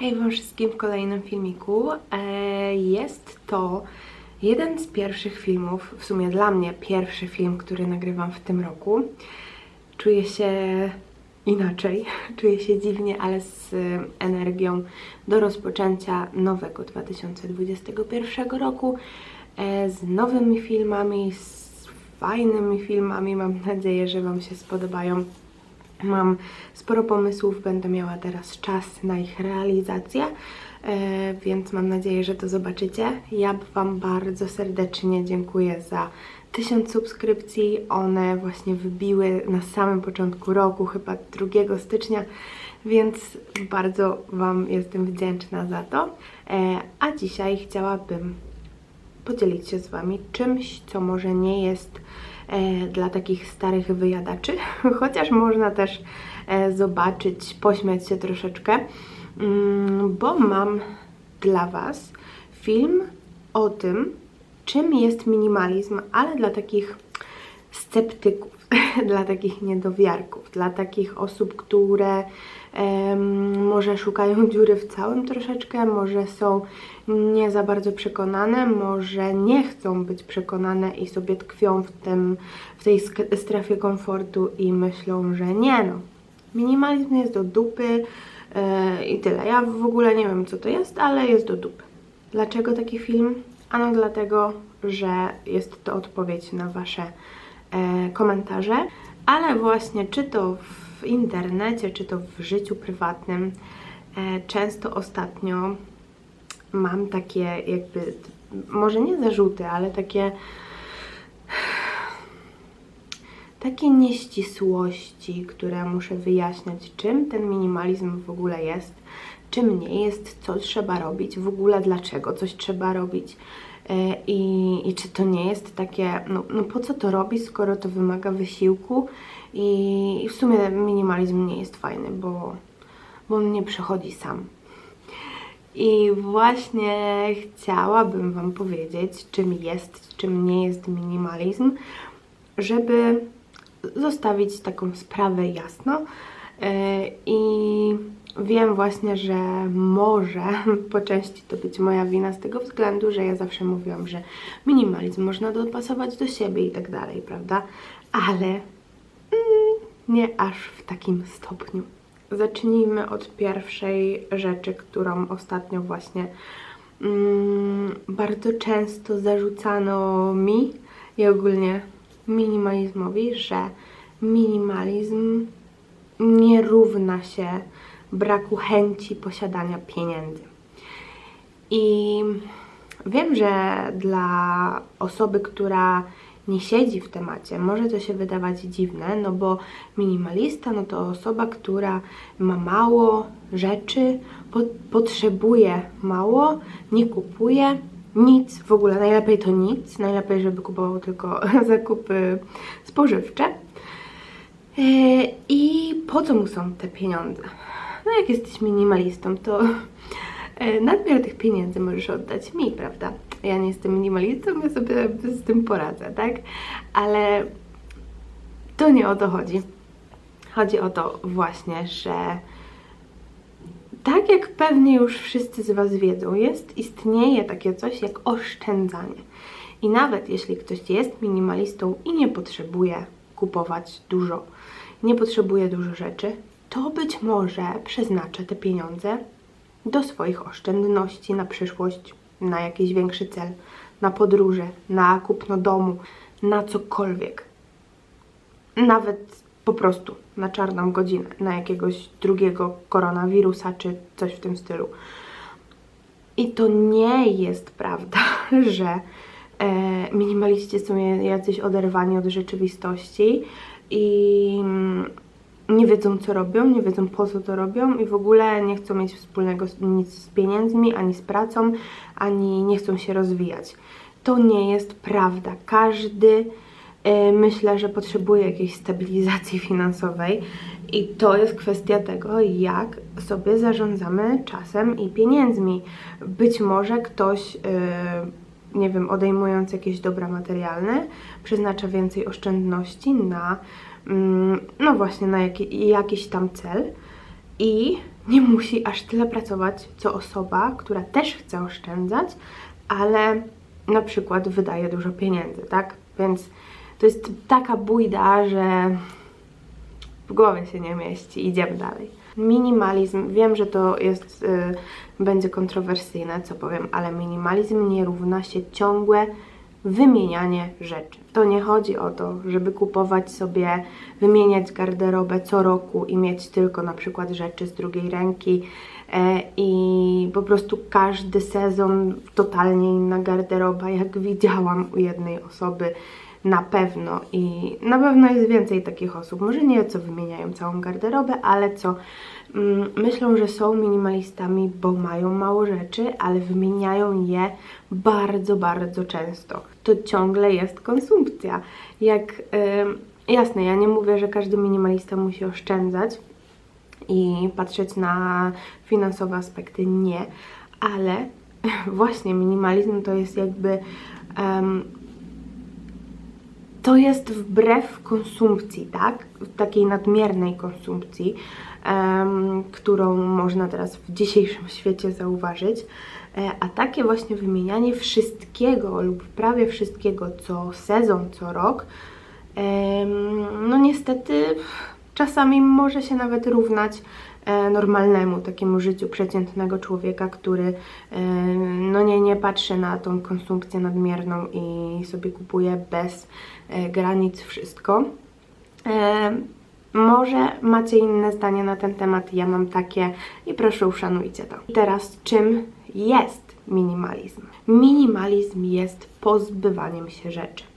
Hej wam wszystkim w kolejnym filmiku. E, Jest to jeden z pierwszych filmów, w sumie dla mnie pierwszy film, który nagrywam w tym roku. Czuję się inaczej, czuję się dziwnie, ale z energią do rozpoczęcia nowego 2021 roku, e, z nowymi filmami, z fajnymi filmami. Mam nadzieję, że Wam się spodobają. Mam sporo pomysłów, będę miała teraz czas na ich realizację, e, więc mam nadzieję, że to zobaczycie. Ja Wam bardzo serdecznie dziękuję za 1000 subskrypcji. One właśnie wybiły na samym początku roku, chyba 2 stycznia, więc bardzo Wam jestem wdzięczna za to. E, a dzisiaj chciałabym podzielić się z Wami czymś, co może nie jest dla takich starych wyjadaczy, chociaż można też e, zobaczyć, pośmiać się troszeczkę, mm, bo mam dla Was film o tym, czym jest minimalizm, ale dla takich sceptyków, dla takich niedowiarków, dla takich osób, które może szukają dziury w całym troszeczkę, może są nie za bardzo przekonane, może nie chcą być przekonane i sobie tkwią w, tym, w tej strefie komfortu i myślą, że nie no, minimalizm jest do dupy yy, i tyle. Ja w ogóle nie wiem co to jest, ale jest do dupy. Dlaczego taki film? Ano dlatego, że jest to odpowiedź na Wasze e, komentarze, ale właśnie czy to w internecie, czy to w życiu prywatnym, e, często ostatnio mam takie jakby, może nie zarzuty, ale takie takie nieścisłości, które muszę wyjaśniać, czym ten minimalizm w ogóle jest, czym nie jest, co trzeba robić, w ogóle dlaczego coś trzeba robić. E, I, I czy to nie jest takie, no, no po co to robić, skoro to wymaga wysiłku i, i w sumie minimalizm nie jest fajny, bo, bo on nie przychodzi sam. I właśnie chciałabym Wam powiedzieć, czym jest, czym nie jest minimalizm, żeby zostawić taką sprawę jasno. E, I wiem właśnie, że może po części to być moja wina z tego względu, że ja zawsze mówiłam, że minimalizm można dopasować do siebie i tak dalej, prawda? Ale nie aż w takim stopniu. Zacznijmy od pierwszej rzeczy, którą ostatnio właśnie mm, bardzo często zarzucano mi i ogólnie minimalizmowi, że minimalizm nie równa się braku chęci posiadania pieniędzy. I wiem, że dla osoby, która nie siedzi w temacie, może to się wydawać dziwne, no bo minimalista no to osoba, która ma mało rzeczy, po potrzebuje mało, nie kupuje nic, w ogóle najlepiej to nic, najlepiej, żeby kupował tylko zakupy spożywcze. E, I po co mu są te pieniądze? No jak jesteś minimalistą, to e, nadmiar tych pieniędzy możesz oddać mi, prawda? Ja nie jestem minimalistą, ja sobie z tym poradzę, tak? Ale to nie o to chodzi. Chodzi o to właśnie, że tak jak pewnie już wszyscy z Was wiedzą, jest, istnieje takie coś jak oszczędzanie. I nawet jeśli ktoś jest minimalistą i nie potrzebuje kupować dużo, nie potrzebuje dużo rzeczy, to być może przeznacza te pieniądze do swoich oszczędności na przyszłość, na jakiś większy cel, na podróże, na kupno domu, na cokolwiek. Nawet po prostu na czarną godzinę, na jakiegoś drugiego koronawirusa czy coś w tym stylu. I to nie jest prawda, że e, minimaliści są jacyś oderwani od rzeczywistości i nie wiedzą co robią, nie wiedzą po co to robią i w ogóle nie chcą mieć wspólnego nic z pieniędzmi, ani z pracą, ani nie chcą się rozwijać. To nie jest prawda. Każdy y, myślę, że potrzebuje jakiejś stabilizacji finansowej i to jest kwestia tego, jak sobie zarządzamy czasem i pieniędzmi. Być może ktoś, y, nie wiem, odejmując jakieś dobra materialne, przeznacza więcej oszczędności na Mm, no właśnie na jaki, jakiś tam cel i nie musi aż tyle pracować, co osoba, która też chce oszczędzać, ale na przykład wydaje dużo pieniędzy, tak? Więc to jest taka bójda, że w głowie się nie mieści. Idziemy dalej. Minimalizm, wiem, że to jest, y, będzie kontrowersyjne, co powiem, ale minimalizm nie równa się ciągłe wymienianie rzeczy. To nie chodzi o to, żeby kupować sobie, wymieniać garderobę co roku i mieć tylko na przykład rzeczy z drugiej ręki e, i po prostu każdy sezon totalnie inna garderoba, jak widziałam u jednej osoby na pewno i na pewno jest więcej takich osób, może nie co wymieniają całą garderobę, ale co mm, myślą, że są minimalistami, bo mają mało rzeczy, ale wymieniają je bardzo, bardzo często. To ciągle jest konsumpcja. Jak, yy, jasne, ja nie mówię, że każdy minimalista musi oszczędzać i patrzeć na finansowe aspekty, nie, ale właśnie minimalizm to jest jakby um, to jest wbrew konsumpcji, tak? Takiej nadmiernej konsumpcji, um, którą można teraz w dzisiejszym świecie zauważyć. E, a takie właśnie wymienianie wszystkiego lub prawie wszystkiego co sezon, co rok, um, no niestety czasami może się nawet równać normalnemu takiemu życiu przeciętnego człowieka, który e, no nie, nie patrzy na tą konsumpcję nadmierną i sobie kupuje bez e, granic wszystko. Może macie inne zdanie na ten temat, ja mam takie i proszę uszanujcie to. I teraz czym jest minimalizm? Minimalizm jest pozbywaniem się rzeczy.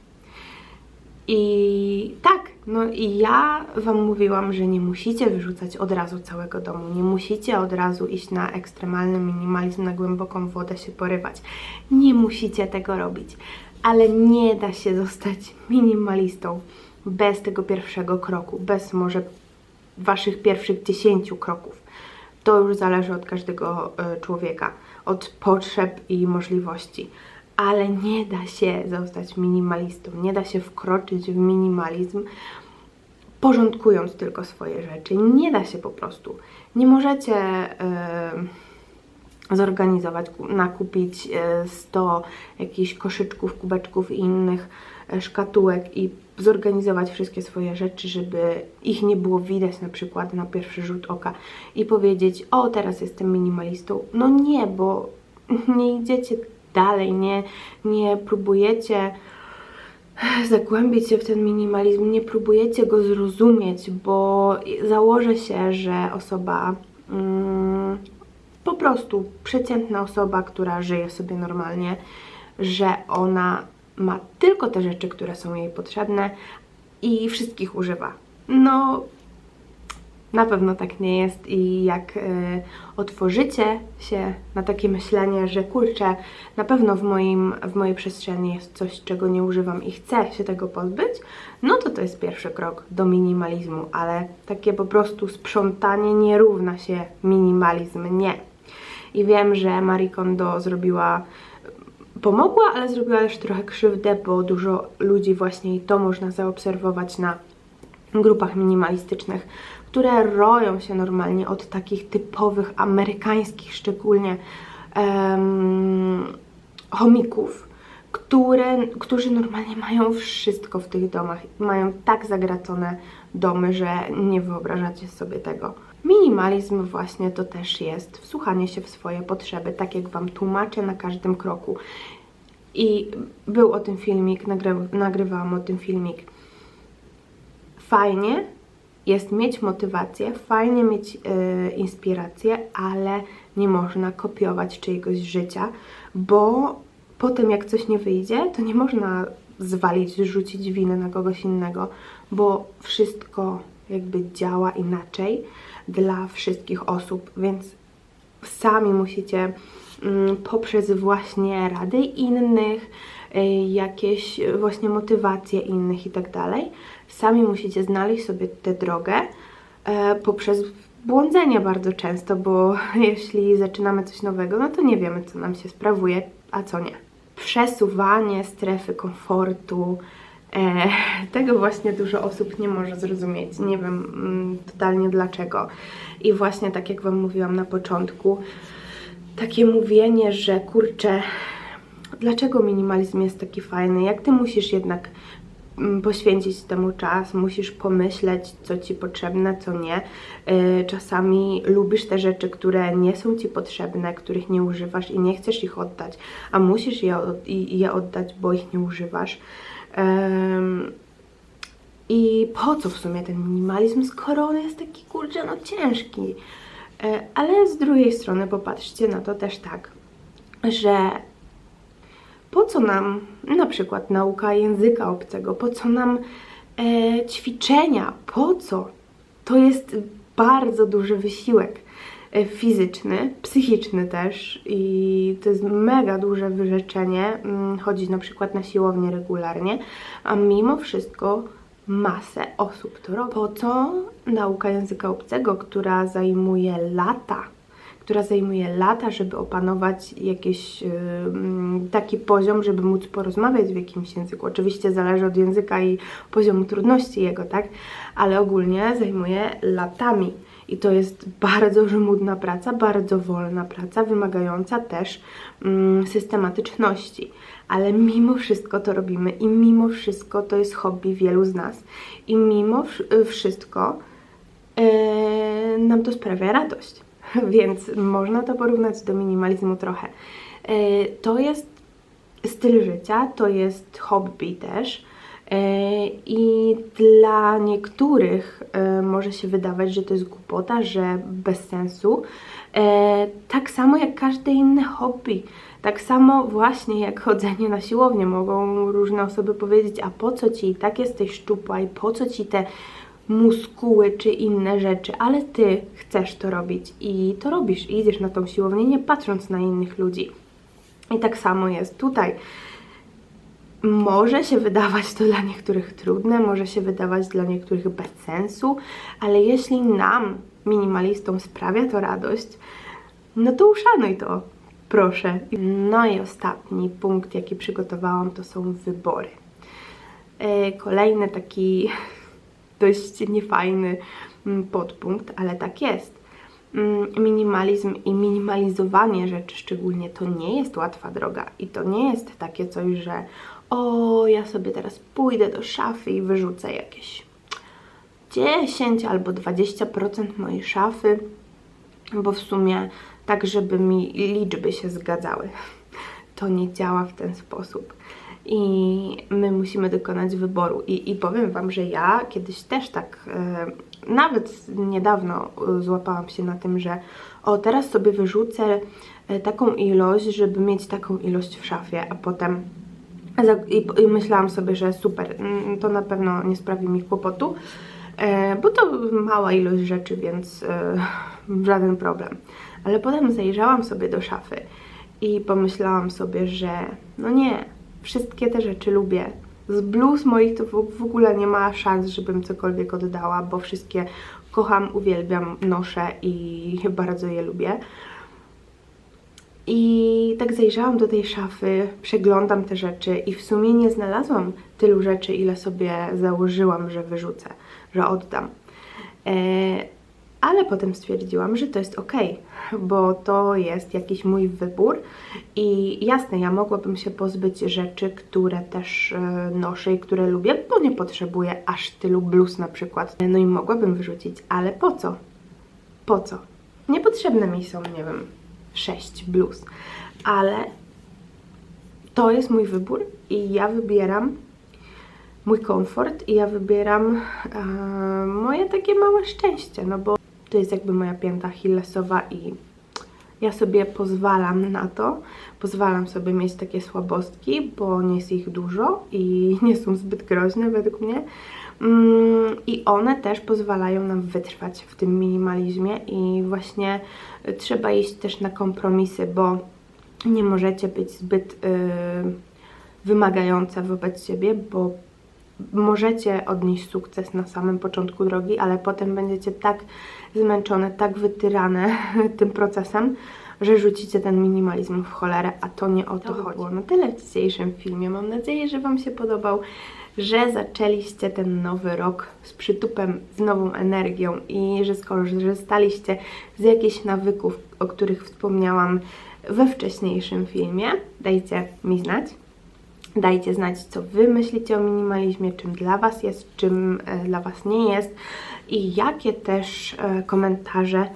I tak, no i ja Wam mówiłam, że nie musicie wyrzucać od razu całego domu, nie musicie od razu iść na ekstremalny minimalizm, na głęboką wodę się porywać. Nie musicie tego robić, ale nie da się zostać minimalistą bez tego pierwszego kroku, bez może Waszych pierwszych dziesięciu kroków. To już zależy od każdego y, człowieka, od potrzeb i możliwości ale nie da się zostać minimalistą, nie da się wkroczyć w minimalizm porządkując tylko swoje rzeczy. Nie da się po prostu. Nie możecie yy, zorganizować, nakupić 100 e, jakichś koszyczków, kubeczków i innych e, szkatułek i zorganizować wszystkie swoje rzeczy, żeby ich nie było widać na przykład na pierwszy rzut oka i powiedzieć, o teraz jestem minimalistą. No nie, bo nie idziecie dalej, nie, nie próbujecie zagłębić się w ten minimalizm, nie próbujecie go zrozumieć, bo założę się, że osoba, mm, po prostu przeciętna osoba, która żyje sobie normalnie, że ona ma tylko te rzeczy, które są jej potrzebne i wszystkich używa. No, na pewno tak nie jest i jak y, otworzycie się na takie myślenie, że kurczę, na pewno w, moim, w mojej przestrzeni jest coś, czego nie używam i chcę się tego pozbyć, no to to jest pierwszy krok do minimalizmu, ale takie po prostu sprzątanie nie równa się minimalizm, nie. I wiem, że Marie Kondo zrobiła pomogła, ale zrobiła też trochę krzywdę, bo dużo ludzi właśnie i to można zaobserwować na grupach minimalistycznych, które roją się normalnie od takich typowych amerykańskich szczególnie um, chomików, które, którzy normalnie mają wszystko w tych domach. Mają tak zagracone domy, że nie wyobrażacie sobie tego. Minimalizm właśnie to też jest wsłuchanie się w swoje potrzeby, tak jak Wam tłumaczę na każdym kroku. I był o tym filmik, nagry nagrywałam o tym filmik. Fajnie, jest mieć motywację, fajnie mieć yy, inspirację, ale nie można kopiować czyjegoś życia, bo potem jak coś nie wyjdzie, to nie można zwalić, rzucić winę na kogoś innego, bo wszystko jakby działa inaczej dla wszystkich osób, więc sami musicie yy, poprzez właśnie rady innych, yy, jakieś właśnie motywacje innych i tak dalej, Sami musicie znaleźć sobie tę drogę e, poprzez błądzenie bardzo często, bo jeśli zaczynamy coś nowego, no to nie wiemy, co nam się sprawuje, a co nie. Przesuwanie strefy komfortu, E, tego właśnie dużo osób nie może zrozumieć. Nie wiem mm, totalnie dlaczego. I właśnie tak jak Wam mówiłam na początku, takie mówienie, że kurczę, dlaczego minimalizm jest taki fajny? Jak Ty musisz jednak poświęcić temu czas, musisz pomyśleć, co ci potrzebne, co nie. Yy, Czasami lubisz te rzeczy, które nie są ci potrzebne, których nie używasz i nie chcesz ich oddać, a musisz je, oddać, bo ich nie używasz. I po co w sumie ten minimalizm, skoro on jest taki kurczę, no ciężki. E, Ale z drugiej strony popatrzcie na to też tak, że po co nam na przykład nauka języka obcego, po co nam e, ćwiczenia, po co? To jest bardzo duży wysiłek e, fizyczny, psychiczny też i to jest mega duże wyrzeczenie mm, chodzić na przykład na siłownię regularnie, a mimo wszystko masę osób to robi. Po co nauka języka obcego, która zajmuje lata, która zajmuje lata, żeby opanować jakiś taki poziom, żeby móc porozmawiać w jakimś języku. Oczywiście zależy od języka i poziomu trudności jego, tak? Ale ogólnie zajmuje latami. I to jest bardzo żmudna praca, bardzo wolna praca, wymagająca też mm, systematyczności. Ale mimo wszystko to robimy i mimo wszystko to jest hobby wielu z nas. I mimo wsz- wszystko e, nam to sprawia radość. Więc można to porównać do minimalizmu trochę. E, to jest styl życia, to jest hobby też. E, I dla niektórych e, może się wydawać, że to jest głupota, że bez sensu. Tak samo jak każde inne hobby. Tak samo właśnie jak chodzenie na siłownię. Mogą różne osoby powiedzieć, a po co ci i tak jesteś szczupła i po co ci te muskuły czy inne rzeczy, ale ty chcesz to robić i to robisz i idziesz na tą siłownię nie patrząc na innych ludzi. I tak samo jest tutaj. Może się wydawać to dla niektórych trudne, może się wydawać dla niektórych bez sensu, ale jeśli nam, minimalistom, sprawia to radość, no to uszanuj to, proszę. No i ostatni punkt, jaki przygotowałam, to są wybory. E, Kolejny taki dość niefajny mm, podpunkt, ale tak jest. Mm, Minimalizm i minimalizowanie rzeczy szczególnie to nie jest łatwa droga i to nie jest takie coś, że o, ja sobie teraz pójdę do szafy i wyrzucę jakieś 10 albo 20% mojej szafy, bo w sumie tak, żeby mi liczby się zgadzały. To nie działa w ten sposób. I my musimy dokonać wyboru. I, i powiem Wam, że ja kiedyś też tak, e, nawet niedawno e, złapałam się na tym, że o, teraz sobie wyrzucę e, taką ilość, żeby mieć taką ilość w szafie, a potem i, myślałam sobie, że super, mm, to na pewno nie sprawi mi kłopotu, bo to mała ilość rzeczy, więc żaden problem. Ale potem zajrzałam sobie do szafy i pomyślałam sobie, że no nie, wszystkie te rzeczy lubię. Z bluz moich to w, w ogóle nie ma szans, żebym cokolwiek oddała, bo wszystkie kocham, uwielbiam, noszę i bardzo je lubię. I tak zajrzałam do tej szafy, przeglądam te rzeczy i w sumie nie znalazłam tylu rzeczy, ile sobie założyłam, że wyrzucę, że oddam. E, ale potem stwierdziłam, że to jest ok, bo to jest jakiś mój wybór i jasne, ja mogłabym się pozbyć rzeczy, które też e, noszę i które lubię, bo nie potrzebuję aż tylu bluz na przykład. No i mogłabym wyrzucić, ale po co? Po co? Niepotrzebne mi są, nie wiem, sześć bluz, ale to jest mój wybór i ja wybieram mój komfort i ja wybieram e, moje takie małe szczęście, no bo to jest jakby moja pięta achillesowa i ja sobie pozwalam na to, pozwalam sobie mieć takie słabostki, bo nie jest ich dużo i nie są zbyt groźne według mnie. Mm, I one też pozwalają nam wytrwać w tym minimalizmie i właśnie trzeba iść też na kompromisy, bo nie możecie być zbyt y, wymagające wobec siebie, bo możecie odnieść sukces na samym początku drogi, ale potem będziecie tak zmęczone, tak wytyrane tym procesem, że rzucicie ten minimalizm w cholerę, a to nie o to, chodzi. Było na tyle w dzisiejszym filmie. Mam nadzieję, że Wam się podobał. że zaczęliście ten nowy rok z przytupem, z nową energią i że skorzystaliście z jakichś nawyków, o których wspomniałam we wcześniejszym filmie. Dajcie mi znać. Dajcie znać, co Wy myślicie o minimalizmie, czym dla Was jest, czym e, dla Was nie jest i jakie też e, komentarze,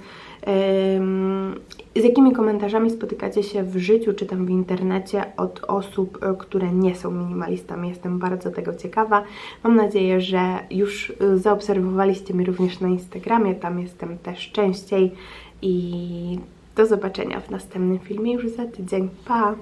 z jakimi komentarzami spotykacie się w życiu czy tam w internecie od osób, e, które nie są minimalistami. Jestem bardzo tego ciekawa. Mam nadzieję, że już zaobserwowaliście mnie również na Instagramie, tam jestem też częściej i do zobaczenia w następnym filmie już za tydzień. Pa!